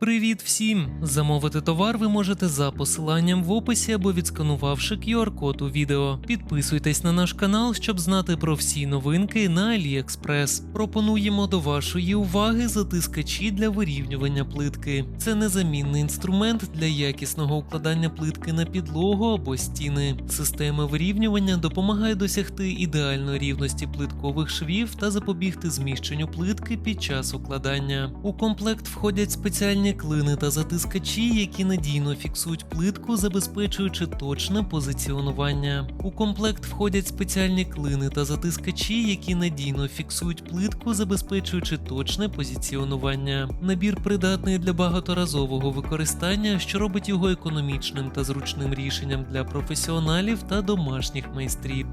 Привіт всім! Замовити товар ви можете за посиланням в описі або відсканувавши QR-код у відео. Підписуйтесь на наш канал, щоб знати про всі новинки на AliExpress. Пропонуємо до вашої уваги затискачі для вирівнювання плитки. Це незамінний інструмент для якісного укладання плитки на підлогу або стіни. Система вирівнювання допомагає досягти ідеальної рівності плиткових швів та запобігти зміщенню плитки під час укладання. У комплект входять спеціальні клини та затискачі, які надійно фіксують плитку, забезпечуючи точне позиціонування. У комплект входять спеціальні клини та затискачі, які надійно фіксують плитку, забезпечуючи точне позиціонування. Набір придатний для багаторазового використання, що робить його економічним та зручним рішенням для професіоналів та домашніх майстрів.